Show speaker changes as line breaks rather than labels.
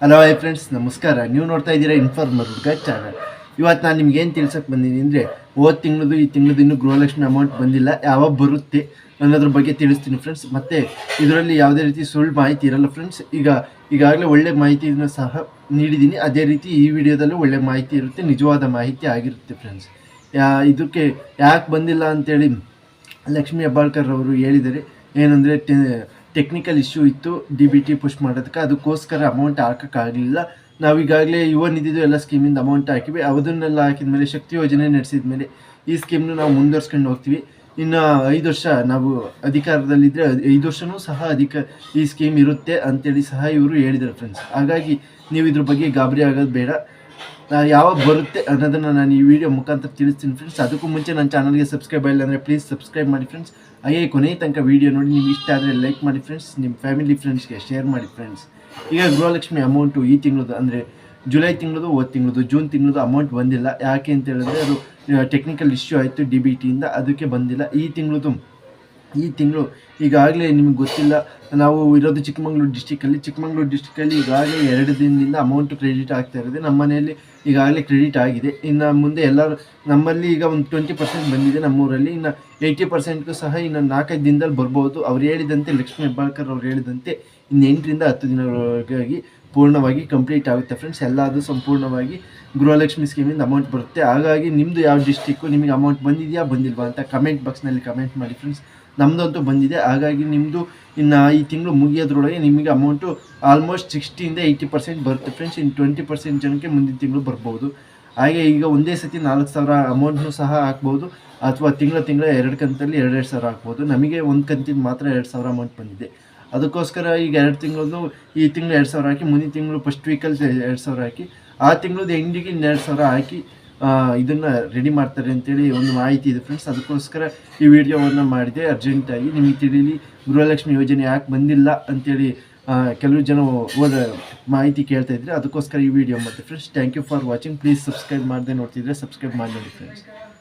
Hello hi friends ನಮಸ್ಕಾರ. ನೀವು ನೋಡ್ತಾ ಇದ್ದೀರಾ ಇನ್ಫಾರ್ಮರ್ ಹುಡುಗ ಚಾನಲ್ ಇವತ್ತು ನಾನು ನಿಮ್ಗೆ ಏನು ತಿಳ್ಸಕ್ಕೆ ಬಂದೀನಿ ಅಂದರೆ, ಹೋದ ತಿಂಗಳದು ಈ ತಿಂಗಳದು ಇನ್ನೂ ಗೃಹಲಕ್ಷ್ಮಿ ಅಮೌಂಟ್ ಬಂದಿಲ್ಲ, ಯಾವಾಗ ಬರುತ್ತೆ ಅನ್ನೋದ್ರ ಬಗ್ಗೆ ತಿಳಿಸ್ತೀನಿ ಫ್ರೆಂಡ್ಸ್ ಮತ್ತು ಇದರಲ್ಲಿ ಯಾವುದೇ ರೀತಿ ಸುಳ್ಳು ಮಾಹಿತಿ ಇರಲ್ಲ ಫ್ರೆಂಡ್ಸ್ ಈಗ, ಈಗಾಗಲೇ ಒಳ್ಳೆ ಮಾಹಿತಿಯನ್ನು ಸಹ ನೀಡಿದ್ದೀನಿ. ಅದೇ ರೀತಿ ಈ ವಿಡಿಯೋದಲ್ಲೂ ಒಳ್ಳೆ ಮಾಹಿತಿ ಇರುತ್ತೆ, ನಿಜವಾದ ಮಾಹಿತಿ ಆಗಿರುತ್ತೆ ಫ್ರೆಂಡ್ಸ್ ಯಾ, ಇದಕ್ಕೆ ಯಾಕೆ ಬಂದಿಲ್ಲ ಅಂತೇಳಿ ಲಕ್ಷ್ಮೀ ಹೆಬ್ಬಾಳ್ಕರ್ ಅವರು ಹೇಳಿದ್ದಾರೆ. ಏನಂದರೆ ಟೆಕ್ನಿಕಲ್ ಇಶ್ಯೂ ಇತ್ತು ಡಿ ಬಿ ಟಿ ಪುಷ್ ಮಾಡೋದಕ್ಕೆ. ಅದಕ್ಕೋಸ್ಕರ ಅಮೌಂಟ್ ಹಾಕೋಕ್ಕಾಗಲಿಲ್ಲ. ನಾವು ಈಗಾಗಲೇ ಯುವ ನಿಧಿದು ಎಲ್ಲ ಸ್ಕೀಮಿಂದ ಅಮೌಂಟ್ ಹಾಕಿವಿ ಅದನ್ನೆಲ್ಲ ಹಾಕಿದ ಮೇಲೆ ಶಕ್ತಿ ಯೋಜನೆ ನಡೆಸಿದ ಮೇಲೆ ಈ ಸ್ಕೀಮ್ನ ನಾವು ಮುಂದುವರ್ಸ್ಕೊಂಡು ಹೋಗ್ತೀವಿ. ಇನ್ನು ಐದು ವರ್ಷ ನಾವು ಅಧಿಕಾರದಲ್ಲಿದ್ದರೆ ಐದು ವರ್ಷವೂ ಸಹ ಅಧಿಕ ಈ ಸ್ಕೀಮ್ ಇರುತ್ತೆ ಅಂತೇಳಿ ಸಹ ಇವರು ಹೇಳಿದರು ಫ್ರೆಂಡ್ಸ್ ಹಾಗಾಗಿ ನೀವು ಇದ್ರ ಬಗ್ಗೆ ಗಾಬರಿ ಆಗೋದು ಬೇಡ. ಯಾವಾಗ ಬರುತ್ತೆ ಅನ್ನೋದನ್ನು ನಾನು ಈ ವಿಡಿಯೋ ಮುಖಾಂತರ ತಿಳಿಸ್ತೀನಿ ಫ್ರೆಂಡ್ಸ್ ಅದಕ್ಕೂ ಮುಂಚೆ ನನ್ನ ಚಾನಲ್ಗೆ ಸಬ್ಸ್ಕ್ರೈಬ್ ಆಗಿಲ್ಲ ಅಂದರೆ ಪ್ಲೀಸ್ ಸಬ್ಸ್ಕ್ರೈಬ್ ಮಾಡಿ ಫ್ರೆಂಡ್ಸ್ ಹಾಗೆ ಕೊನೆಯ ತನಕ ವಿಡಿಯೋ ನೋಡಿ, ನಿಮ್ಗೆ ಇಷ್ಟ ಆದರೆ ಲೈಕ್ ಮಾಡಿ ಫ್ರೆಂಡ್ಸ್ ನಿಮ್ಮ ಫ್ಯಾಮಿಲಿ ಫ್ರೆಂಡ್ಸ್ಗೆ ಶೇರ್ ಮಾಡಿ ಫ್ರೆಂಡ್ಸ್ ಈಗ ಗೃಹಲಕ್ಷ್ಮಿ ಅಮೌಂಟು ಈ ತಿಂಗಳದು ಅಂದರೆ ಜುಲೈ ತಿಂಗಳದು ಓದ್ ತಿಂಗಳದು, ಜೂನ್ ತಿಂಗಳದು ಅಮೌಂಟ್ ಬಂದಿಲ್ಲ. ಯಾಕೆ ಅಂತ ಹೇಳಿದ್ರೆ ಅದು ಟೆಕ್ನಿಕಲ್ ಇಶ್ಯೂ ಆಯಿತು ಡಿ ಬಿ ಟಿಯಿಂದ ಅದಕ್ಕೆ ಬಂದಿಲ್ಲ. ಈ ತಿಂಗಳದು ಈ ತಿಂಗಳು ಈಗಾಗಲೇ ನಿಮಗೆ ಗೊತ್ತಿಲ್ಲ. ನಾವು ಇರೋದು ಚಿಕ್ಕಮಂಗ್ಳೂರು ಡಿಸ್ಟಿಕಲ್ಲಿ ಚಿಕ್ಕಮಂಗ್ಳೂರು ಡಿಸ್ಟಿಕಲ್ಲಿ ಈಗಾಗಲೇ ಎರಡು ದಿನದಿಂದ ಅಮೌಂಟ್ ಕ್ರೆಡಿಟ್ ಆಗ್ತಾ ಇರೋದು. ನಮ್ಮ ಮನೆಯಲ್ಲಿ ಈಗಾಗಲೇ ಕ್ರೆಡಿಟ್ ಆಗಿದೆ. ಇನ್ನು ಮುಂದೆ ಎಲ್ಲರೂ ನಮ್ಮಲ್ಲಿ ಈಗ ಒಂದು ಟ್ವೆಂಟಿ ಪರ್ಸೆಂಟ್ ಬಂದಿದೆ ನಮ್ಮೂರಲ್ಲಿ. ಇನ್ನು ಏಯ್ಟಿ ಪರ್ಸೆಂಟ್ಗೂ ಸಹ ಇನ್ನು ನಾಲ್ಕೈದು ದಿನದಲ್ಲಿ ಬರ್ಬೋದು. ಅವ್ರು ಹೇಳಿದಂತೆ ಲಕ್ಷ್ಮೀ ಹೆಬ್ಬಾಳ್ಕರ್ ಅವ್ರು ಹೇಳಿದಂತೆ ಇನ್ನು ಎಂಟರಿಂದ ಹತ್ತು ದಿನಗಳಾಗಿ ಪೂರ್ಣವಾಗಿ ಕಂಪ್ಲೀಟ್ ಆಗುತ್ತೆ ಫ್ರೆಂಡ್ಸ್. ಎಲ್ಲದು ಸಂಪೂರ್ಣವಾಗಿ ಗೃಹಲಕ್ಷ್ಮಿ ಸ್ಕೀಮಿಂದ ಅಮೌಂಟ್ ಬರುತ್ತೆ. ಹಾಗಾಗಿ ನಿಮ್ಮದು ಯಾವ ಡಿಸ್ಟಿಕ್ಕು ನಿಮಗೆ ಅಮೌಂಟ್ ಬಂದಿದೆಯಾ, ಬಂದಿಲ್ವಾ ಅಂತ ಕಮೆಂಟ್ ಬಾಕ್ಸ್ನಲ್ಲಿ ಕಮೆಂಟ್ ಮಾಡಿ ಫ್ರೆಂಡ್ಸ್ ನಮ್ಮದಂತೂ ಬಂದಿದೆ. ಹಾಗಾಗಿ ನಿಮ್ಮದು ಇನ್ನು ಈ ತಿಂಗಳು ಮುಗಿಯೋದ್ರೊಳಗೆ ನಿಮಗೆ ಅಮೌಂಟು ಆಲ್ಮೋಸ್ಟ್ ಸಿಕ್ಸ್ಟಿಯಿಂದ ಏಯ್ಟಿ ಪರ್ಸೆಂಟ್ ಬರುತ್ತೆ ಫ್ರೆಂಡ್ಸ್ ಇನ್ನು ಟ್ವೆಂಟಿ ಪರ್ಸೆಂಟ್ ಜನಕ್ಕೆ ಮುಂದಿನ ತಿಂಗಳು ಬರ್ಬೋದು. ಹಾಗೆ ಈಗ ಒಂದೇ ಸತಿ ನಾಲ್ಕು ಸಾವಿರ ಅಮೌಂಟ್ನು ಸಹ ಹಾಕ್ಬೋದು. ಅಥವಾ ತಿಂಗಳ ತಿಂಗಳ ಎರಡು ಕಂತಲ್ಲಿ ಎರಡೆರಡು ಸಾವಿರ ಹಾಕ್ಬೋದು. ನಮಗೆ ಒಂದು ಕಂತಿನ ಮಾತ್ರ ಎರಡು ಸಾವಿರ ಅಮೌಂಟ್ ಬಂದಿದೆ. ಅದಕ್ಕೋಸ್ಕರ ಈಗ ಎರಡು ತಿಂಗಳದು ಈ ತಿಂಗಳು ಎರಡು ಸಾವಿರ ಹಾಕಿ, ಮುಂದಿನ ತಿಂಗಳು ಫಸ್ಟ್ ವೀಕಲ್ಲಿ ಎರಡು ಸಾವಿರ ಹಾಕಿ, ಆ ತಿಂಗಳದ್ದು ಎಂಡಿಗೆ ಇನ್ನೆರಡು ಸಾವಿರ ಹಾಕಿ ಇದನ್ನು ರೆಡಿ ಮಾಡ್ತಾರೆ ಅಂತೇಳಿ ಒಂದು ಮಾಹಿತಿ ಇದೆ ಫ್ರೆಂಡ್ಸ್ ಅದಕ್ಕೋಸ್ಕರ ಈ ವಿಡಿಯೋವನ್ನು ಮಾಡಿದೆ. ಅರ್ಜೆಂಟಾಗಿ ನಿಮಗೆ ತಿಳಿಲಿ, ಗೃಹಲಕ್ಷ್ಮಿ ಯೋಜನೆ ಯಾಕೆ ಬಂದಿಲ್ಲ ಅಂತೇಳಿ ಕೆಲವು ಜನ ಓದ ಮಾಹಿತಿ ಕೇಳ್ತಾ ಇದ್ರೆ ಅದಕ್ಕೋಸ್ಕರ ಈ ವಿಡಿಯೋ ಮಾಡಿದೆ friends thank you for watching please subscribe ಮಾಡದೆ ನೋಡ್ತಿದ್ರೆ ಸಬ್ಸ್ಕ್ರೈಬ್ ಮಾಡಿ ನೋಡಿ ಫ್ರೆಂಡ್ಸ್